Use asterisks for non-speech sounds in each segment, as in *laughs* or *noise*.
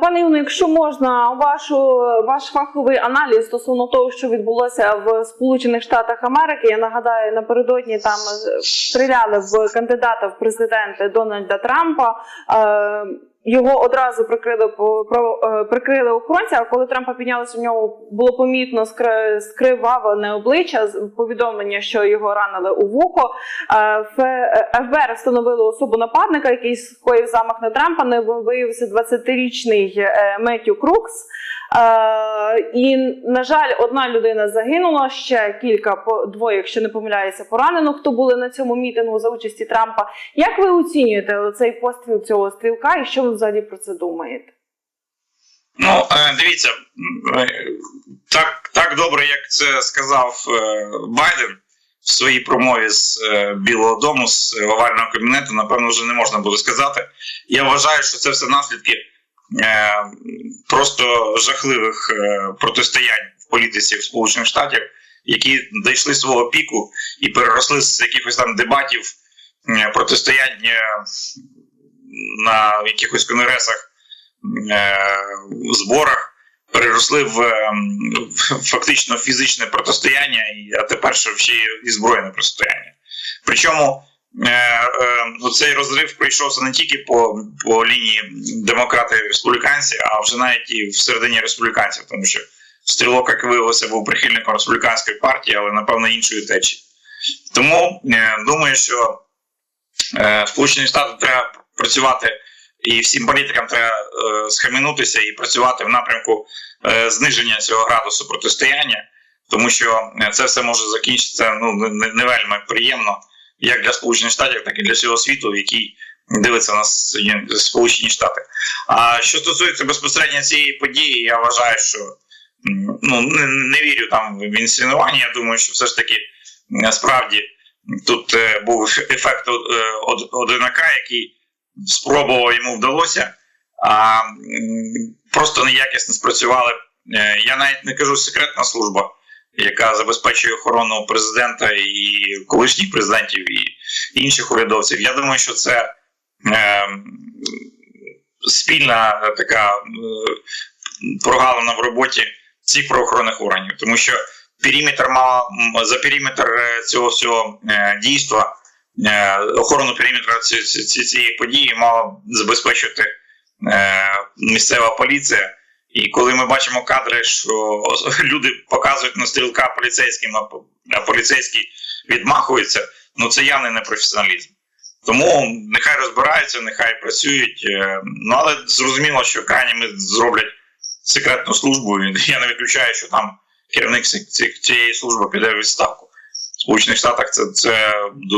Пане Юно, якщо можна, вашу ваш фаховий аналіз стосовно того, що відбулося в Сполучених Штатах Америки. Я нагадаю, напередодні там стріляли в кандидата в президенти Дональда Трампа. Е, його одразу прикрили е, прикрили охоронці. А коли Трампа піднялися в нього, було помітно скри- скривавлене обличчя повідомлення, що його ранили у вухо. Е, е, ФБР встановило особу нападника, який скоїв замах на Трампа. Не виявився 20-річний е, Меттю Крукс. Е, І, на жаль, одна людина загинула, ще кілька двоє, якщо не помиляюся, поранено, хто були на цьому мітингу за участі Трампа. Як ви оцінюєте цей постріл цього стрілка, і що ви взагалі про це думаєте? Ну, е, дивіться, е, так, так добре, як це сказав Байден в своїй промові з Білого Дому, з овального кабінету, напевно, вже не можна буде сказати. Я вважаю, що це все наслідки просто жахливих е, протистоянь в політиці в Сполучених Штатів, які дійшли свого піку і переросли з якихось там дебатів, е, протистоянь е, на якихось конгресах е, зборах переросли в, е, фактично фізичне протистояння, а тепер ще і збройне протистояння. Причому е, е, цей розрив прийшовся не тільки по, по лінії демократи-республіканці, а вже навіть і всередині республіканців, тому що стрілок, як виявилося, був прихильником республіканської партії, але напевно іншої течії. Тому е, думаю, що е, Сполучені Штати треба працювати і всім політикам треба е, схаменутися і працювати в напрямку е, зниження цього градусу протистояння, тому що е, це все може закінчитися ну не- не вельми приємно, як для Сполучених Штатів, так і для всього світу, який дивиться на Сполучені Штати. А що стосується безпосередньо цієї події, я вважаю, що ну не, не вірю там в інсценування. Я думаю, що все ж таки справді тут е, був ефект е, од- одинака, який спробував йому вдалося, а просто неякісно спрацювали. Е, Я навіть не кажу секретна служба, яка забезпечує охорону президента і колишніх президентів і інших урядовців. Я думаю, що це е, спільна така е, прогалина в роботі цих правоохоронних органів, тому що периметр мала за периметр е, цього всього е, дійства е, охорону периметра ці- ці- ці- цієї події мала забезпечити е, місцева поліція. І коли ми бачимо кадри, що *laughs* люди показують на стрілка поліцейським, а по- а поліцейський відмахується, ну це явний непрофесіоналізм. Тому нехай розбираються, нехай працюють. е, Ну але зрозуміло, що крайніми зроблять секретну службу. *laughs* Я не виключаю, що там керівник ці- ці- цієї служби піде в відставку. В Сполучених Штатах це, це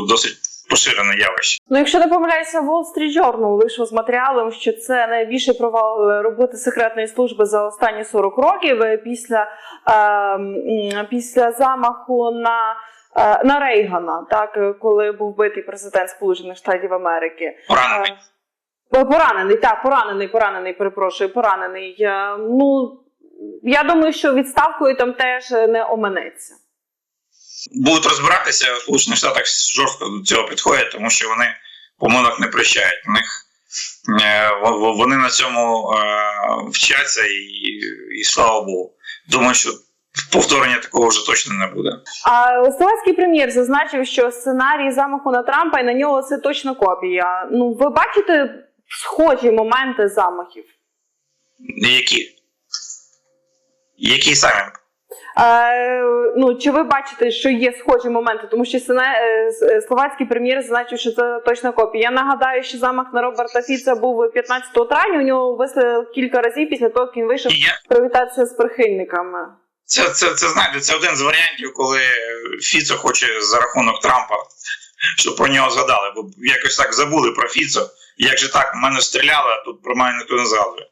досить поширене явище. Ну, якщо не помиляюся, Wall Street Journal вийшов з матеріалом, що це найбільший провал е, роботи секретної служби за останні 40 років е, після, е, після замаху на. е, На Рейгана, так коли був битий президент Сполучених Штатів Америки, Поранений. Поранений, так, поранений, поранений, перепрошую, поранений. Ну я думаю, що відставкою там теж не оминеться. Будуть розбиратися в Сполучених Штатах жорстко до цього підходять, тому що вони помилок не прощають. У них е, во- во- вони на цьому е, вчаться і, і слава Богу. Думаю, що повторення такого вже точно не буде. А словацький прем'єр зазначив, що сценарій замаху на Трампа і на нього це точно копія. Ну, ви бачите схожі моменти замахів? Які? Які самі? Е, ну, чи ви бачите, що є схожі моменти? Тому що е, е, словацький прем'єр зазначив, що це точно копія. Я нагадаю, що замах на Роберта Фіца був 15 травня. У нього вислали кілька разів після того, як він вийшов я, привітатися з прихильниками. це, це, це, знаєте, це один з варіантів, коли Фіцо хоче за рахунок Трампа, щоб про нього згадали, бо якось так забули про Фіцо. Як же так, в мене стріляли, а тут про мене ніхто не згадує.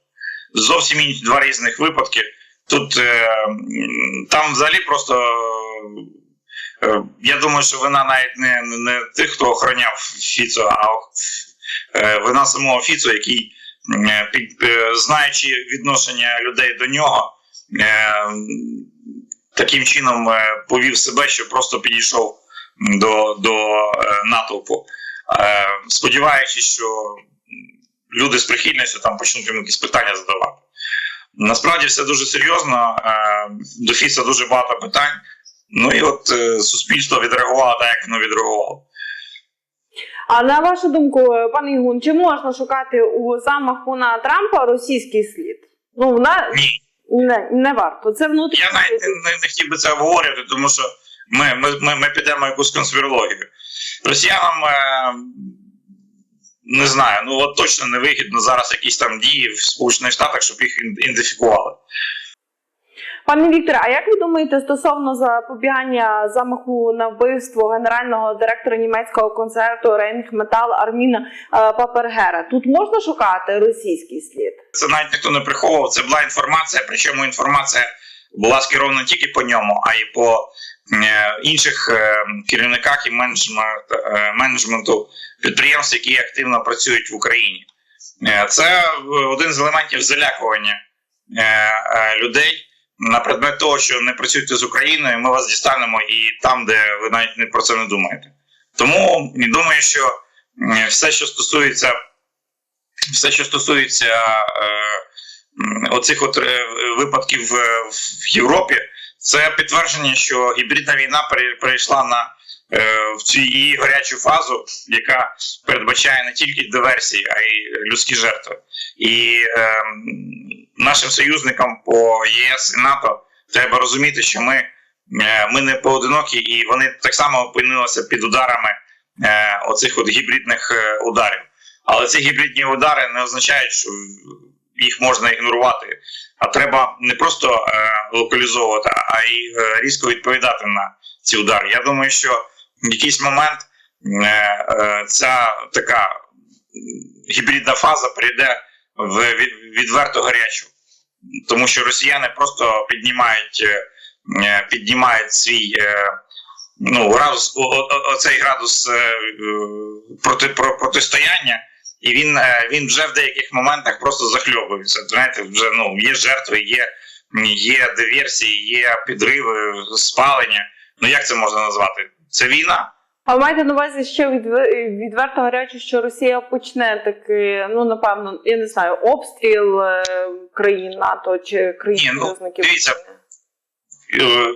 Зовсім інші два різних випадки. Тут е, там взагалі просто. е, Я думаю, що вина навіть не, не тих, хто охороняв Фіцо, а е, вина самого Фіцо, який, під, знаючи відношення людей до нього, таким чином повів себе, що просто підійшов до, до натовпу, сподіваючись, що люди з прихильністю там почнуть йому якісь питання задавати. Насправді все дуже серйозно. Е, до Фіса дуже багато питань. Ну і от е, суспільство відреагувало так, як воно відреагувало. А на вашу думку, е, пане Ігун, чи можна шукати у замаху на Трампа російський слід? Ну, вона Ні, не, не варто. Це внутрішній. я навіть не, не, хотів би це обговорювати, тому що ми, ми, ми, ми підемо якусь конспірологію. Росіянам не знаю, ну от точно не вигідно зараз якісь там дії в Сполучених Штатах, щоб їх ідентифікували. Пане Вікторе, а як ви думаєте стосовно запобігання замаху на вбивство генерального директора німецького концерту Рейнхметал Арміна е, Папергера? Тут можна шукати російський слід? Це навіть ніхто не приховував. Це була інформація, причому інформація була скерована не тільки по ньому, а й по інших е, керівниках і е, менеджменту підприємств, які активно працюють в Україні. Е, це е, один з елементів залякування е, е, людей на предмет того, що не працюйте з Україною, ми вас дістанемо і там, де ви навіть про це не думаєте. Тому думаю, що е, все, що стосується все, що стосується е, оцих от е, випадків в Європі, це підтвердження, що гібридна війна пере- перейшла на е, в цю її гарячу фазу, яка передбачає не тільки диверсії, а й людські жертви. І е, нашим союзникам по ЄС і НАТО треба розуміти, що ми, е, ми не поодинокі, і вони так само опинилися під ударами е, оцих от гібридних е, ударів. Але ці гібридні удари не означають, що їх можна ігнорувати. А треба не просто е, локалізовувати, а й е, різко відповідати на ці удари. Я думаю, що в якийсь момент е, е, ця така гібридна фаза прийде в відверто гарячу, тому що росіяни просто піднімають, піднімають свій. Ну, градус, оцей градус проти, про, протистояння, і він, він вже в деяких моментах просто захльобується. Знаєте, вже ну, є жертви, є, є диверсії, є підриви, спалення. Ну як це можна назвати? Це війна. А майте маєте на увазі ще відве- відверто гаряче, що Росія почне таки, ну напевно, я не знаю, обстріл е, країн НАТО чи країн Ні, ну, дивіться,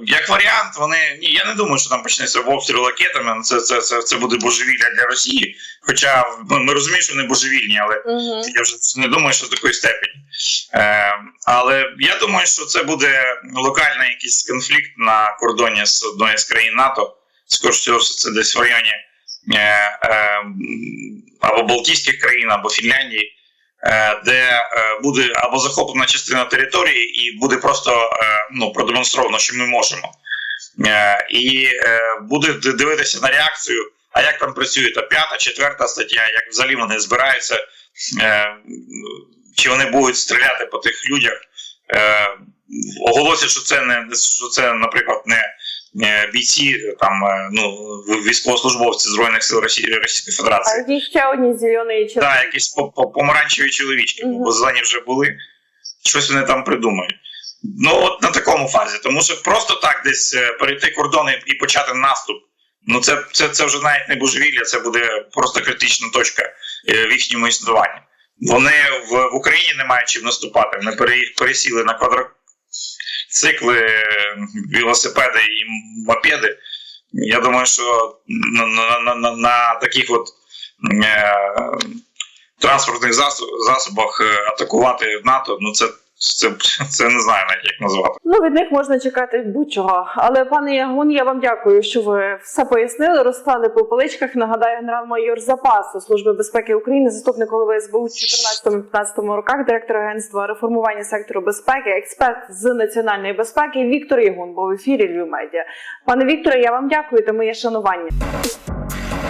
Як варіант, вони ні, я не думаю, що там почнеться обстріл ракетами. Це, це, це, це буде божевілля для Росії. Хоча ми, ми розуміємо, що вони божевільні, але Угу. Я вже не думаю, що в такої степені. Е, але я думаю, що це буде локальний якийсь конфлікт на кордоні з одної з країн НАТО. Скоріше всього, це десь в районі е, е, або Балтійських країн, або Фінляндії, е, де е, буде або захоплена частина території, і буде просто е, ну, продемонстровано, що ми можемо. Е, і е, буде дивитися на реакцію. А як там працює та п'ята, четверта стаття, як взагалі вони збираються е, чи вони будуть стріляти по тих людях. Е, оголосять, що це не що це, наприклад, не, бійці там е, ну військовослужбовці збройних сил Росії, Російської А Федерації. є ще одні зелені чи Так, якісь по- по- помаранчеві чоловічки, Мгм. бо зелені вже були. Щось вони там придумають. Ну, от на такому фазі. Тому що просто так десь е, перейти кордони і почати наступ. Ну, це, це, це вже навіть не божевілля, це буде просто критична точка в їхньому існуванні. Вони в, в Україні не мають чим наступати. Пере- пересіли на квадроцикли, велосипеди і мопеди. Я думаю, що на, на, на, на, на таких от е, транспортних засобах е, атакувати НАТО, ну це, це, це не знаю навіть як назвати. Ну, від них можна чекати будь-чого. Але пане Ягун, я вам дякую, що ви все пояснили, розклали по поличках. Нагадаю, генерал-майор запасу Служби безпеки України, заступник голови СБУ в 14-15 роках, директор агентства реформування сектору безпеки, експерт з національної безпеки Віктор Ягун був в ефірі Львів Медіа. Пане Вікторе, я вам дякую та моє шанування.